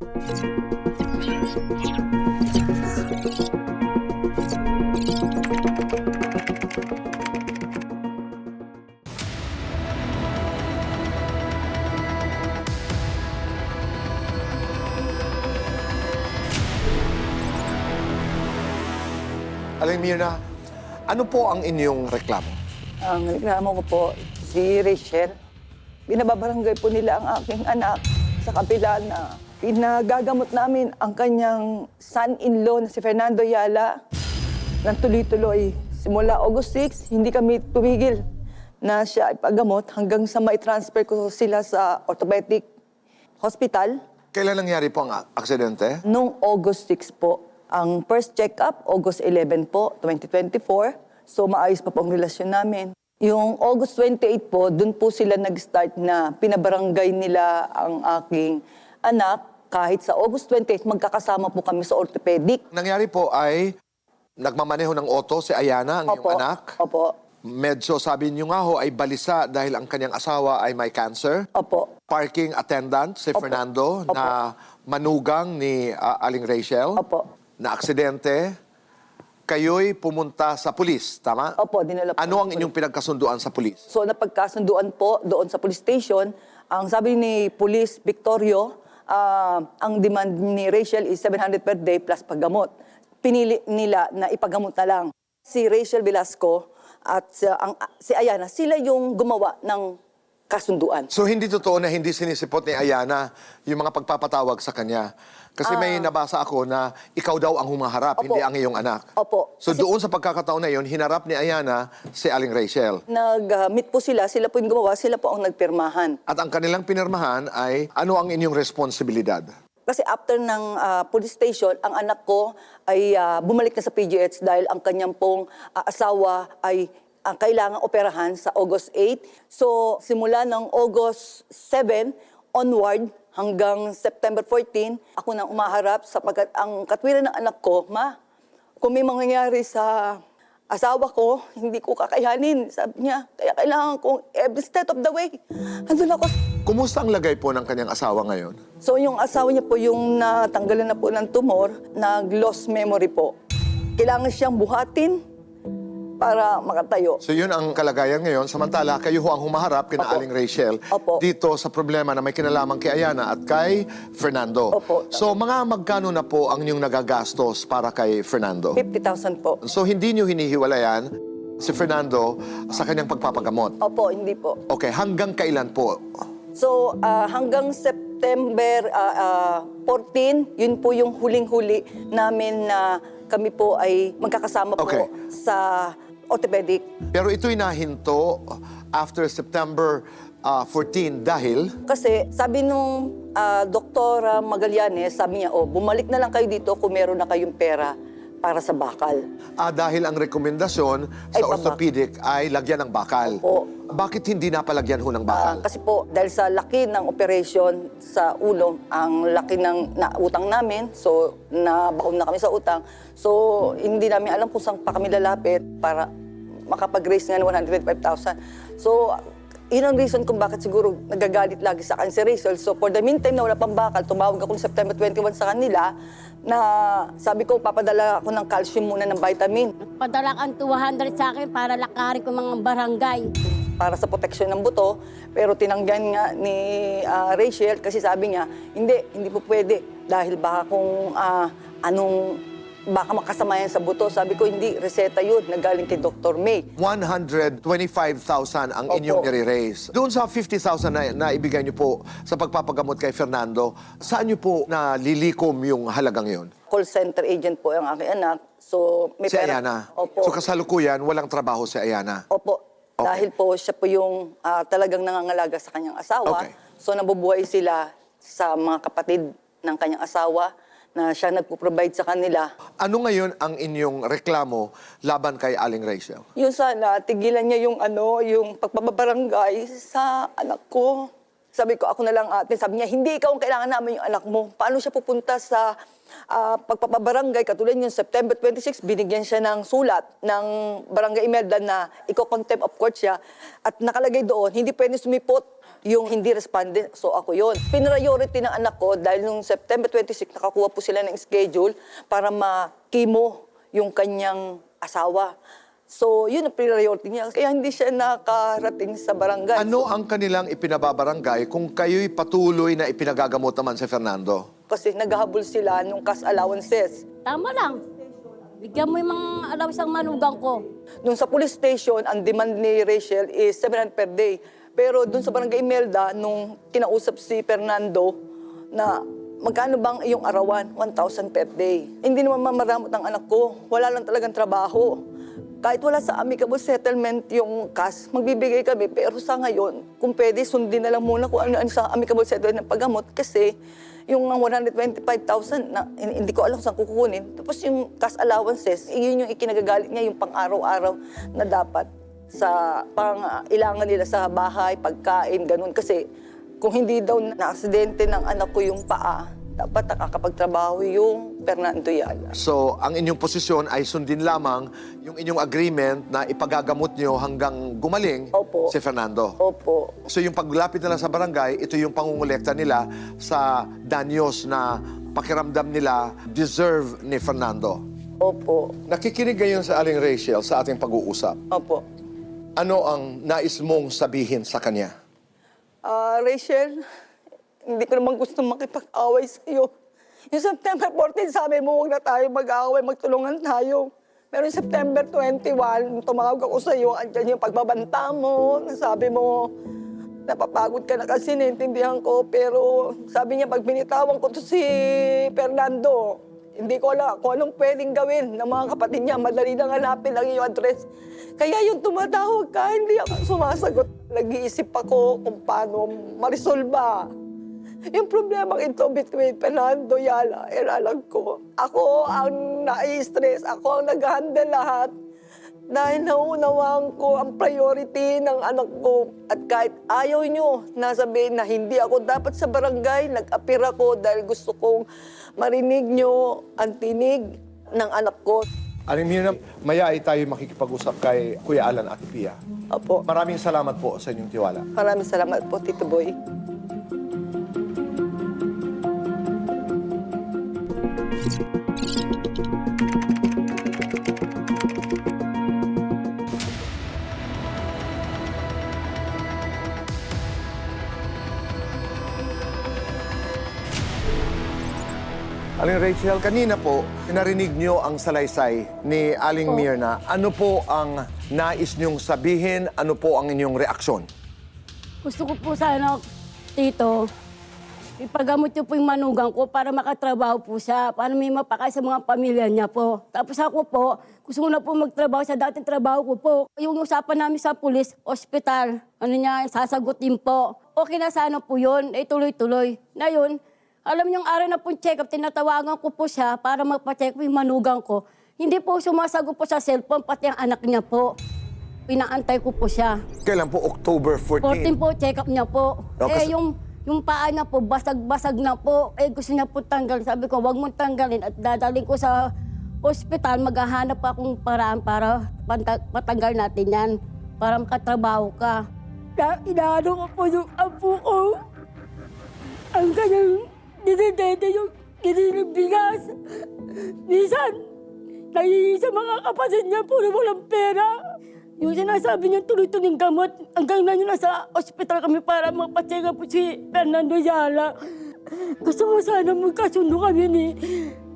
Aling Mirna, ano po ang inyong reklamo? Ang reklamo ko po, si Rachel, binababarangay po nila ang aking anak sa kabila na pinagagamot namin ang kanyang son-in-law na si Fernando Yala ng tuloy-tuloy. Simula August 6, hindi kami tumigil na siya ipagamot hanggang sa may transfer ko sila sa orthopedic hospital. Kailan nangyari po ang aksidente? Nung August 6 po, ang first check-up, August 11 po, 2024. So maayos pa po ang relasyon namin. Yung August 28 po, dun po sila nag-start na pinabarangay nila ang aking anak. Kahit sa August 28, magkakasama po kami sa orthopedic. Nangyari po ay nagmamaneho ng auto si Ayana, ang iyong Opo. anak. Opo. Medyo sabi niyo nga ho ay balisa dahil ang kanyang asawa ay may cancer. Opo. Parking attendant si Opo. Fernando Opo. na manugang ni ah, Aling Rachel. Opo. Na aksidente. Kayo'y pumunta sa pulis, tama? Opo, dinala po. Ano ang inyong pinagkasunduan sa pulis? So napagkasunduan po doon sa police station, ang sabi ni Police Victorio, ah, ang demand ni Rachel is 700 per day plus paggamot. Pinili nila na ipagamot na lang. Si Rachel Velasco at sa- ang, si Ayana, sila yung gumawa ng kasunduan. So hindi totoo na hindi sinisipot ni Ayana yung mga pagpapatawag sa kanya. Kasi may nabasa ako na ikaw daw ang humaharap, Ah. Opo. hindi ang iyong anak. Opo. So Kasi- doon sa pagkakataon na yun, hinarap ni Ayana si Aling Rachel. Nag-meet po sila, sila po yung gumawa, sila po ang nagpirmahan. At ang kanilang pinirmahan ay ano ang inyong responsibilidad? Kasi after ng ah, police station, ang anak ko ay ah, bumalik na sa PGH dahil ang kanyang pong ah, asawa ay ah, kailangang operahan sa August 8. So, simula ng August 7 onward hanggang September 14, ako nang umaharap sapagkat ang katwiran ng anak ko, ma, kung may mangyayari sa asawa ko, hindi ko kakayanin. Sabi niya, kaya kailangan kong every step of the way. Andun ako Kumusta ang lagay po ng kanyang asawa ngayon? So yung asawa niya po yung natanggalan na po ng tumor, nag-lost memory po. Kailangan siyang buhatin para makatayo. So yun ang kalagayan ngayon. Samantala, kayo ho ang humaharap kina Opo. Aling Rachel Opo. dito sa problema na may kinalaman kay Ayana at kay Fernando. Opo. So mga magkano na po ang inyong nagagastos para kay Fernando? 50,000 po. So hindi niyo hinihiwalayan si Fernando sa kanyang pagpapagamot. Opo, hindi po. Okay, hanggang kailan po? So ah, hanggang September ah, ah, 14, yun po yung huling-huli namin na kami po ay magkakasama Okay. po sa orthopedic. Pero ito'y nahinto after September ah, 14 dahil Kasi sabi nung ah, Doktora Magallanes, sabi niya, oh, bumalik na lang kayo dito kung meron na kayong pera para sa bakal. ah, dahil ang rekomendasyon sa Ay, pabak- orthopedic ay lagyan ng bakal. Opo. Bakit hindi napalagyan ho ng Ah, bakal? kasi po, dahil sa laki ng operation sa ulo, ang laki ng nautang namin, so nabaon na kami sa utang. So, hindi namin alam kung saan pa kami lalapit para makapag-raise nga ng 125,000. So, yun ang reason kung bakit siguro nagagalit lagi sa akin si Rachel. So, for the meantime na wala pang bakal, tumawag ako September 21 sa kanila na sabi ko, papadala ako ng calcium muna ng vitamin Padala kang 200 sa akin para lakarin ko mga barangay. para sa proteksyon ng buto. Pero tinanggan nga ni ah, Rachel kasi sabi niya, hindi, hindi po pwede. Dahil baka kung ah, anong, baka makasama yan sa buto. Sabi ko, hindi, reseta yun, nagaling kay Dr. May. 125,000 ang Opo. inyong nire-raise. Doon sa 50,000 na, na ibigay niyo po sa pagpapagamot kay Fernando, saan niyo po nalilikom yung halagang yon? Call center agent po ang aking anak. So, may Si pera- Ayana. Opo. So kasalukuyan, walang trabaho si Ayana. Opo. Okay. Dahil po siya po yung ah, talagang nangangalaga sa kanyang asawa. Okay. So nabubuhay sila sa mga kapatid ng kanyang asawa na siya nagpo-provide sa kanila. Ano ngayon ang inyong reklamo laban kay Aling Rachel? Yun sana, tigilan niya yung ano, yung pagpapabarangay sa anak ko. Sabi ko, ako na lang ate. Sabi niya, hindi ikaw ang kailangan namin yung anak mo. Paano siya pupunta sa ah, pagpapabarangay? Katulad yung September 26, binigyan siya ng sulat ng Barangay Imelda na iko-contempt of court siya. At nakalagay doon, hindi pwede sumipot yung hindi respondent, so ako yon. Pinriority ng anak ko dahil nung September 26, nakakuha po sila ng schedule para ma-chemo yung kanyang asawa. So, yun ang priority niya. Kaya hindi siya nakarating sa barangay. Ano ang kanilang ipinababarangay kung kayo'y patuloy na ipinagagamot naman si Fernando? Kasi naghahabol sila nung cash allowances. Tama lang. Bigyan mo yung mga alaw isang manugang ko. Nung sa police station, ang demand ni Rachel is 700 per day. Pero dun sa barangay Imelda, nung kinausap si Fernando na magkano bang iyong arawan? 1,000 per day. Hindi naman mamaramot ang anak ko. Wala lang talagang trabaho. Kahit wala sa amicable settlement yung cash, magbibigay kami. Pero sa ngayon, kung pwede, sundin na lang muna kung ano, ano sa amicable settlement ng paggamot. Kasi yung 125,000 na hin- hindi ko alam saan kukunin. Tapos yung cash allowances, yun yung ikinagagalit niya, yung pang-araw-araw na dapat sa pang-ilangan nila sa bahay, pagkain, ganun. Kasi kung hindi daw na-aksidente ng anak ko yung paa, dapat nakakapagtrabaho yung Fernando Yala. So, ang inyong posisyon ay sundin lamang yung inyong agreement na ipagagamot nyo hanggang gumaling Opo. si Fernando. Opo. So, yung paglapit nila sa barangay, ito yung pangungulekta nila sa danyos na pakiramdam nila deserve ni Fernando. Opo. Nakikinig ngayon sa Aling Rachel sa ating pag-uusap. Opo. Ano ang nais mong sabihin sa kanya? Ah, Rachel, hindi ko naman gusto makipag-away sa iyo. Yung September 14, sabi mo, huwag na tayo mag-away, magtulungan tayo. Pero yung September 21, nung tumawag ako sa iyo, andyan yung pagbabanta mo, sabi mo, napapagod ka na kasi, naintindihan ko. Pero sabi niya, pag binitawan ko to si Fernando, hindi ko alam kung anong pwedeng gawin ng mga kapatid niya. Madali lang hanapin ang iyong address. Kaya yung tumatawag ka, hindi ako sumasagot. Nag-iisip ako kung paano marisolba. Yung problema ito between Fernando Yala at alam ko. Ako ang nai-stress, ako ang nag-handle lahat. Dahil naunawang ko ang priority ng anak ko. At kahit ayaw nyo nasabihin na hindi ako dapat sa barangay, nag-apir ako dahil gusto kong marinig nyo ang tinig ng anak ko. Aling Mirna, maya ay tayo makikipag-usap kay Kuya Alan at Pia. Opo. Maraming salamat po sa inyong tiwala. Maraming salamat po, Tito Boy. Aling Rachel, kanina po, narinig niyo ang salaysay ni Aling Mirna. Ano po ang nais niyong sabihin? Ano po ang inyong reaksyon? Gusto ko po sana, tito, ipagamot niyo po yung manugang ko para makatrabaho po siya, para may mapakay sa mga pamilya niya po. Tapos ako po, gusto ko na po magtrabaho sa dating trabaho ko po. Yung usapan namin sa pulis, ospital, ano niya, sasagutin po. Okay na sana po yun, eh tuloy-tuloy. Na yun, alam niyo yung araw na po check-up, tinatawagan ko po siya para magpa-check po yung manugang ko. Hindi po sumasagot po sa cellphone, pati ang anak niya po. Pinaantay ko po siya. Kailan po? October 14. 14 po, check-up niya po. Okay, eh, yung, yung paa niya po, basag-basag na po. Eh, gusto niya po tanggalin. Sabi ko, wag mong tanggalin at dadaling ko sa ospital, maghahanap pa akong paraan para panta- patanggal natin yan. Para makatrabaho ka. Na, inaano ko po yung apo ko. Ang kanyang dinidede yung kiniling bigas. Minsan, nahihingi sa mga kapatid niya, puro walang pera. Yung sinasabi niya tuloy-tuloy gamot, hanggang na yun nasa ospital kami para magpacheck po si Fernando Yala. Gusto ko sana magkasundo kami ni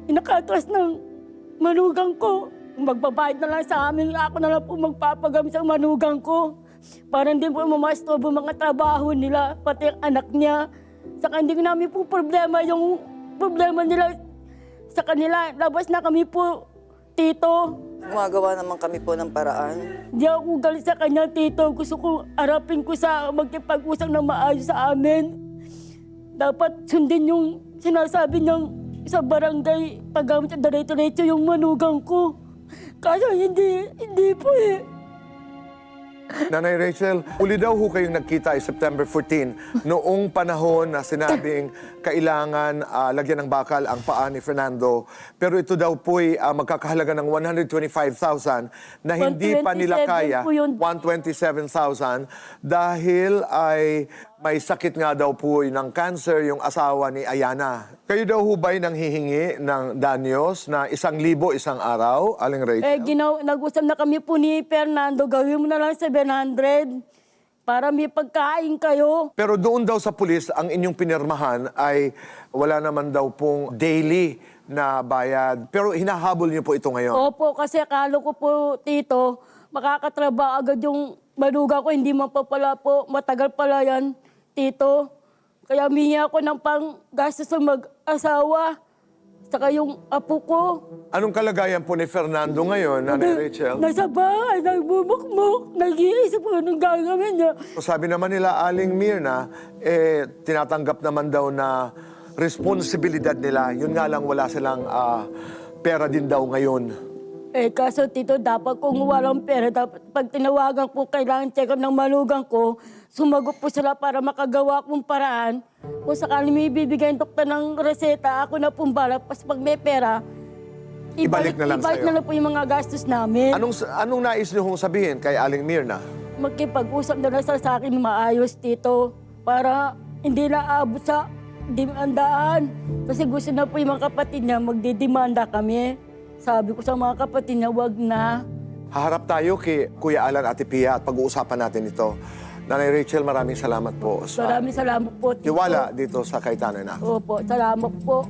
inakatras ng manugang ko. Magbabayad na lang sa amin, ako na lang po magpapagamit sa manugang ko. Para hindi po mamastobo mga trabaho nila, pati ang anak niya. Saka hindi namin po problema yung problema nila sa kanila. Labas na kami po, tito. Gumagawa naman kami po ng paraan. Di ako galit sa kanya, tito. Gusto ko arapin ko sa magkipag-usap na maayos sa amin. Dapat sundin yung sinasabi niyang sa barangay, paggamit sa diretso-diretso yung manugang ko. Kaso hindi, hindi po eh. Nanay Rachel, uli daw ho kayong nagkita ay September 14 noong panahon na sinabing kailangan ah, lagyan ng bakal ang paa ni Fernando. Pero ito daw po'y ah, magkakahalaga ng 125,000 na hindi pa nila 127 kaya, po yun. 127,000 dahil ay may sakit nga daw po ng cancer yung asawa ni Ayana. Kayo daw ho ba'y nanghihingi ng danyos na isang libo isang araw, Aling Rachel? Eh, ginaw, nag-usap na kami po ni Fernando, gawin mo na lang 700 para may pagkain kayo. Pero doon daw sa pulis, ang inyong pinirmahan ay wala naman daw pong daily na bayad. Pero hinahabol niyo po ito ngayon. Opo, kasi akala ko po, tito, makakatrabaho agad yung maluga ko. Hindi man pa pala po, matagal pala yan, tito. Kaya humingi ako ng panggastos sa mag-asawa. Saka yung apo ko. Anong kalagayan po ni Fernando ngayon, Nanay Rachel? Nasa bahay, nagbubukmok. Nag-iisip ko anong gagawin niya. Sabi naman nila, Aling Mirna, eh, tinatanggap naman daw na responsibilidad nila. Yun nga lang, wala silang ah, pera din daw ngayon. Eh, kaso tito, dapat kung walang pera, dapat pag tinawagan ko, kailangan check up ng malugang ko, sumagot po sila para makagawa kong paraan. Kung sakali may bibigay ng doktor ng reseta, ako na pong balak. Pas pag may pera, Ibalik na lang ibalik sa'yo. na lang po yung mga gastos namin. Anong, anong nais niyo hong sabihin kay Aling Mirna? Magkipag-usap na lang sa sa akin maayos, tito, para hindi na abot sa dimandaan. Kasi gusto na po yung mga kapatid niya, magdidemanda kami. Sabi ko sa mga kapatid niya, wag na. Haharap tayo kay Kuya Alan at Pia at pag-uusapan natin ito. Nanay Rachel, maraming salamat po sa Maraming salamat po, tito. tiwala dito sa Kaitanan na. Opo, salamat po.